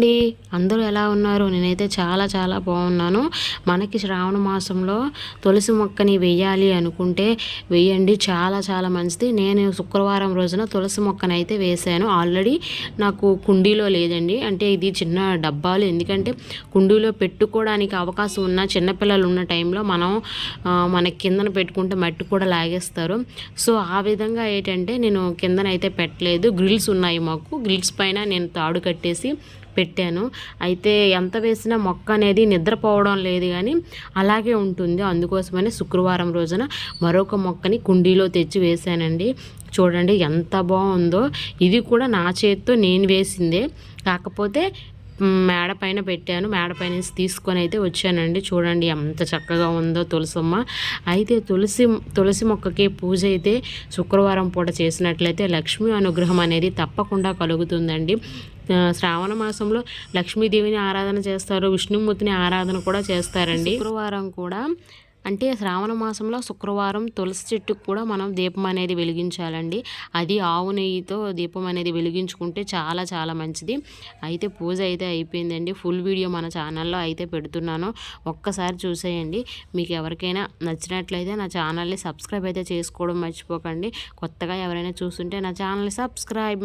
అండి. అందరూ ఎలా ఉన్నారు? నేనైతే చాలా చాలా బాగున్నాను. మనకి శ్రావణ మాసంలో తులసి మొక్కని వెయ్యాలి అనుకుంటే వేయండి. చాలా చాలా మంచిది. నేను శుక్రవారం రోజున తులసి మొక్కని అయితే వేశాను. ఆల్రెడీ నాకు కుండీలో లేదండి. అంటే ఇది చిన్న డబ్బాలు. ఎందుకంటే కుండీలో పెట్టుకోవడానికి అవకాశం ఉన్న చిన్నపిల్లలు ఉన్న టైంలో మనం మన కిందన పెట్టుకుంటే మట్టి కూడా లాగేస్తారు. సో ఆ విధంగా ఏంటంటే నేను కిందనైతే పెట్టలేదు. గ్రిల్స్ ఉన్నాయి మాకు. గ్రిల్స్ పైన నేను తాడు కట్టేసి పెట్టాను. అయితే ఎంత వేసినా మొక్క అనేది నిద్రపోవడం లేదు కానీ అలాగే ఉంటుంది. అందుకోసమని శుక్రవారం రోజున మరొక మొక్కని కుండీలో తెచ్చి వేశానండి. చూడండి ఎంత బాగుందో. ఇది కూడా నా చేతితో నేను వేసిందే. కాకపోతే మేడ పైన పెట్టాను. మేడ పైన తీసుకొని అయితే వచ్చానండి. చూడండి ఎంత చక్కగా ఉందో తులసమ్మ. అయితే తులసి తులసి మొక్కకి పూజ అయితే శుక్రవారం పూట చేసినట్లయితే లక్ష్మీ అనుగ్రహం అనేది తప్పకుండా కలుగుతుందండి. శ్రావణ మాసంలో లక్ష్మీదేవిని ఆరాధన చేస్తారు. విష్ణుమూర్తిని ఆరాధన కూడా చేస్తారండి. శుక్రవారం కూడా అంటే శ్రావణ మాసంలో శుక్రవారం తులసి చెట్టుకు కూడా మనం దీపం అనేది వెలిగించాలండి. అది ఆవు నెయ్యితో దీపం అనేది వెలిగించుకుంటే చాలా చాలా మంచిది. అయితే పూజ అయితే అయిపోయిందండి. ఫుల్ వీడియో మన ఛానల్లో అయితే పెడుతున్నాను. ఒక్కసారి చూసేయండి. మీకు ఎవరికైనా నచ్చినట్లయితే నా ఛానల్ని సబ్స్క్రైబ్ అయితే చేసుకోవడం మర్చిపోకండి. కొత్తగా ఎవరైనా చూస్తుంటే నా ఛానల్ని సబ్స్క్రైబ్